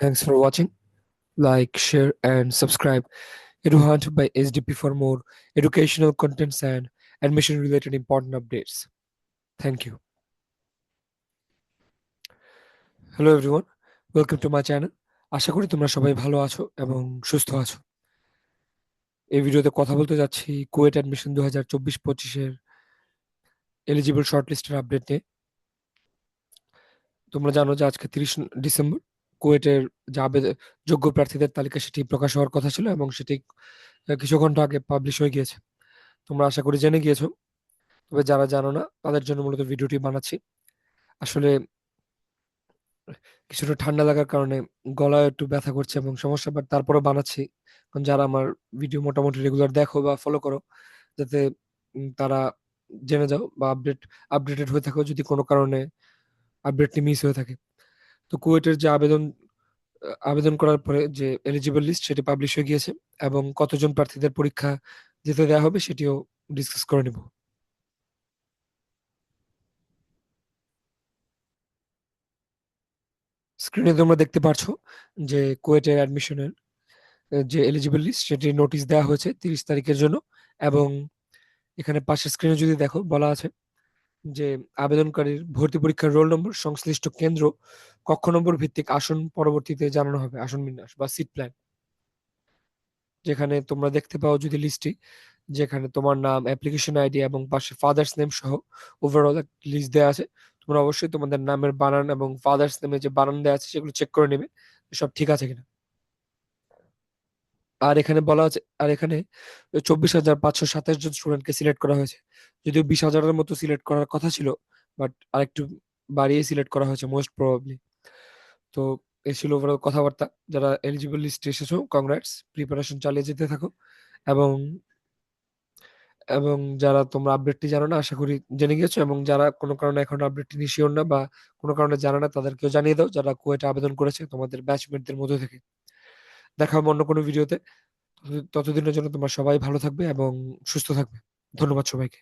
Thanks for watching. Like, share, and subscribe. EduHunt by SDP for more educational contents and admission related important updates. Thank you. Hello everyone welcome to my channel আশা করি তোমরা সবাই ভালো আছো এবং সুস্থ আছো এই ভিডিওতে কথা বলতে যাচ্ছি কুয়েট অ্যাডমিশন দু হাজার চব্বিশ পঁচিশের এলিজিবল শর্ট লিস্টের আপডেট নিয়ে তোমরা জানো যে আজকে তিরিশ ডিসেম্বর কুয়েটের যে আবেদন যোগ্য প্রার্থীদের তালিকা সেটি প্রকাশ হওয়ার কথা ছিল এবং সেটি কিছু ঘণ্টা আগে পাবলিশ হয়ে গিয়েছে। তোমরা আশা করি জেনে গিয়েছো। তবে যারা জানো না, তাদের জন্য মূলত ভিডিওটি বানাচ্ছি। আসলে, কিছুটা ঠান্ডা লাগার কারণে গলায় একটু ব্যথা করছে এবং সমস্যা বাট তারপরে বানাচ্ছি। কারণ যারা আমার ভিডিও মোটামুটি রেগুলার দেখো বা ফলো করো, যাতে তারা জেনে যাও বা আপডেট আপডেটেড হয়ে থাকো যদি কোনো কারণে আপডেটটি মিস হয়ে থাকে। তো কুয়েটের যে আবেদন আবেদন করার পরে যে এলিজিবল লিস্ট সেটি পাবলিশ হয়ে গিয়েছে এবং কতজন প্রার্থীদের পরীক্ষা যেতে দেওয়া হবে সেটিও ডিসকাস করে নেব। স্ক্রিনে তোমরা দেখতে পারছ যে কুয়েটের অ্যাডমিশনের যে এলিজিবল লিস্ট সেটি নোটিশ দেওয়া হয়েছে তিরিশ তারিখের জন্য এবং এখানে পাশের স্ক্রিনে যদি দেখো বলা আছে যে আবেদনকারীর ভর্তি পরীক্ষার রোল নম্বর, সংশ্লিষ্ট কেন্দ্র কক্ষ নম্বর ভিত্তিক আসন পরবর্তীতে জানানো হবে, আসন বিন্যাস বা সিট প্ল্যান যেখানে তোমরা দেখতে পাও যদি লিস্টটি যেখানে তোমার নাম অ্যাপ্লিকেশন আইডি এবং পাশে ফাদার্স নেম সহ ওভারঅল লিস্ট দেওয়া আছে। তোমরা অবশ্যই তোমাদের নামের বানান এবং ফাদার্স নেমে যে বানান দেওয়া আছে সেগুলো চেক করে নেবে, সব ঠিক আছে কিনা। আর এখানে বলা আছে, আর এখানে চব্বিশ হাজার পাঁচশো সাতাশ জন স্টুডেন্টকে সিলেক্ট করা হয়েছে। যদিও বিশ হাজারের মতো সিলেক্ট করার কথা ছিল বাট আরেকটু বাড়িয়ে সিলেক্ট করা হয়েছে মোস্ট প্রবাবলি তো এ ছিল ওভারঅল কথাবার্তা। যারা এলিজিবল লিস্টে এসেছ কংগ্রাটস প্রিপারেশন চালিয়ে যেতে থাকো। এবং এবং যারা তোমরা আপডেটটি জানো না, আশা করি জেনে গেছো এবং যারা কোনো কারণে এখন আপডেটটি নিয়ে না বা কোনো কারণে জানে না, তাদেরকেও জানিয়ে দাও, যারা কুয়েটে আবেদন করেছে, তোমাদের ব্যাচমেটদের মধ্যে থেকে। দেখা হবে অন্য কোনো ভিডিওতে ততদিনের জন্য তোমরা সবাই ভালো থাকবে এবং সুস্থ থাকবে। ধন্যবাদ সবাইকে।